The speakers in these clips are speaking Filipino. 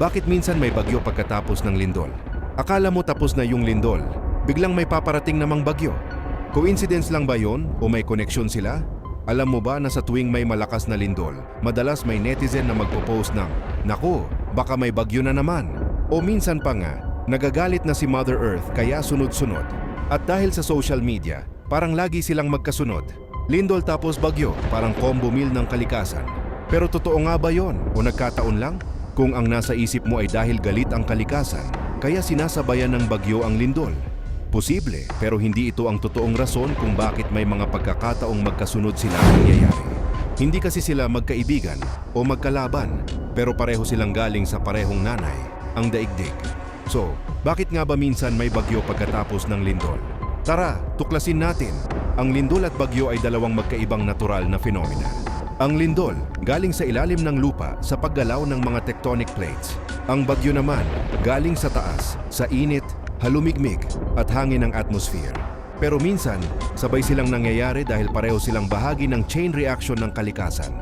Bakit minsan may bagyo pagkatapos ng lindol? Akala mo tapos na yung lindol, biglang may paparating namang bagyo. Coincidence lang ba yon o may koneksyon sila? Alam mo ba na sa tuwing may malakas na lindol, madalas may netizen na magpo-post ng, Naku, baka may bagyo na naman. O minsan pa nga, nagagalit na si Mother Earth kaya sunod-sunod. At dahil sa social media, parang lagi silang magkasunod. Lindol tapos bagyo, parang combo meal ng kalikasan. Pero totoo nga ba yon o nagkataon lang? Kung ang nasa isip mo ay dahil galit ang kalikasan, kaya sinasabayan ng bagyo ang lindol. Posible, pero hindi ito ang totoong rason kung bakit may mga pagkakataong magkasunod sila ang nangyayari. Hindi kasi sila magkaibigan o magkalaban, pero pareho silang galing sa parehong nanay, ang daigdig. So, bakit nga ba minsan may bagyo pagkatapos ng lindol? Tara, tuklasin natin. Ang lindol at bagyo ay dalawang magkaibang natural na fenomena. Ang lindol, galing sa ilalim ng lupa sa paggalaw ng mga tectonic plates. Ang bagyo naman, galing sa taas, sa init, halumigmig at hangin ng atmosphere. Pero minsan, sabay silang nangyayari dahil pareho silang bahagi ng chain reaction ng kalikasan.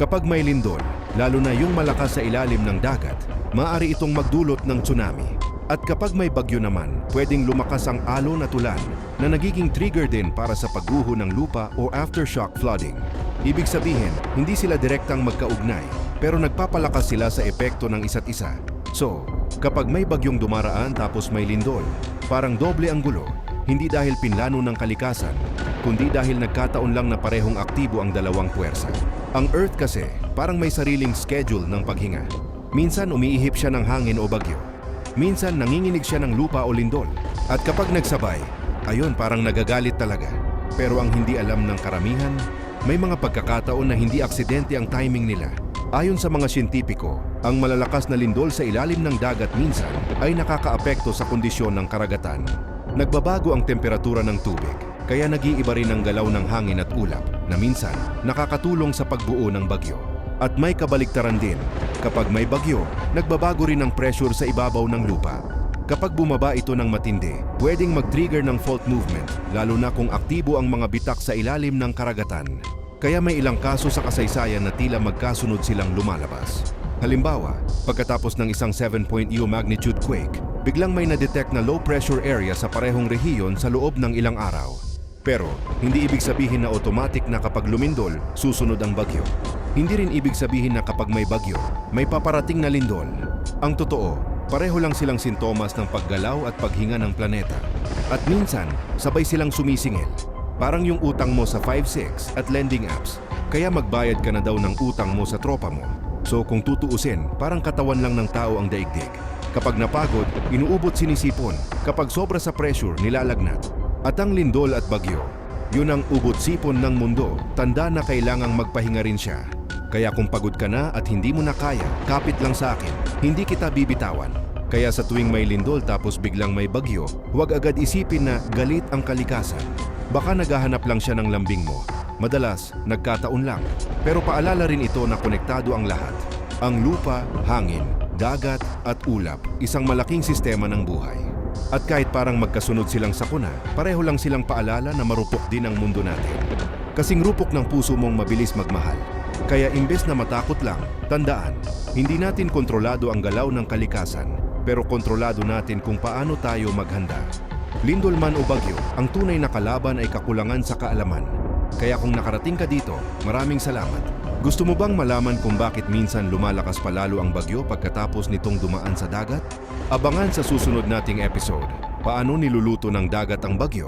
Kapag may lindol, lalo na yung malakas sa ilalim ng dagat, maaari itong magdulot ng tsunami. At kapag may bagyo naman, pwedeng lumakas ang alon at ulan na nagiging trigger din para sa pagguho ng lupa o aftershock flooding. Ibig sabihin, hindi sila direktang magkaugnay, pero nagpapalakas sila sa epekto ng isa't isa. So, kapag may bagyong dumaraan tapos may lindol, parang doble ang gulo, hindi dahil pinlano ng kalikasan, kundi dahil nagkataon lang na parehong aktibo ang dalawang puwersa. Ang Earth kasi, parang may sariling schedule ng paghinga. Minsan umiihip siya ng hangin o bagyo. Minsan nanginginig siya ng lupa o lindol. At kapag nagsabay, ayun parang nagagalit talaga. Pero ang hindi alam ng karamihan, may mga pagkakataon na hindi aksidente ang timing nila. Ayon sa mga siyentipiko, ang malalakas na lindol sa ilalim ng dagat minsan ay nakakaapekto sa kondisyon ng karagatan. Nagbabago ang temperatura ng tubig, kaya nag-iiba rin ang galaw ng hangin at ulap na minsan nakakatulong sa pagbuo ng bagyo. At may kabaliktaran din, kapag may bagyo, nagbabago rin ang pressure sa ibabaw ng lupa. Kapag bumaba ito ng matindi, pwedeng mag-trigger ng fault movement, lalo na kung aktibo ang mga bitak sa ilalim ng karagatan. Kaya may ilang kaso sa kasaysayan na tila magkasunod silang lumalabas. Halimbawa, pagkatapos ng isang 7.0 magnitude quake, biglang may na-detect na low pressure area sa parehong rehiyon sa loob ng ilang araw. Pero, hindi ibig sabihin na automatic na kapag lumindol, susunod ang bagyo. Hindi rin ibig sabihin na kapag may bagyo, may paparating na lindol. Ang totoo, pareho lang silang sintomas ng paggalaw at paghinga ng planeta. At minsan, sabay silang sumisingil. Parang yung utang mo sa 5-6 at lending apps, kaya magbayad ka na daw ng utang mo sa tropa mo. So kung tutuusin, parang katawan lang ng tao ang daigdig. Kapag napagod, inuubot sinisipon. Kapag sobra sa pressure, nilalagnat. At ang lindol at bagyo, yun ang ubot sipon ng mundo, tanda na kailangang magpahinga rin siya. Kaya kung pagod ka na at hindi mo na kaya, kapit lang sa akin, hindi kita bibitawan. Kaya sa tuwing may lindol tapos biglang may bagyo, huwag agad isipin na galit ang kalikasan. Baka naghahanap lang siya ng lambing mo. Madalas, nagkataon lang. Pero paalala rin ito na konektado ang lahat. Ang lupa, hangin, dagat at ulap, isang malaking sistema ng buhay. At kahit parang magkasunod silang sakuna, pareho lang silang paalala na marupok din ang mundo natin. Kasing rupok ng puso mong mabilis magmahal. Kaya imbes na matakot lang, tandaan, hindi natin kontrolado ang galaw ng kalikasan, pero kontrolado natin kung paano tayo maghanda. Lindol man o bagyo, ang tunay na kalaban ay kakulangan sa kaalaman. Kaya kung nakarating ka dito, maraming salamat. Gusto mo bang malaman kung bakit minsan lumalakas palalo ang bagyo pagkatapos nitong dumaan sa dagat? Abangan sa susunod nating episode, paano niluluto ng dagat ang bagyo.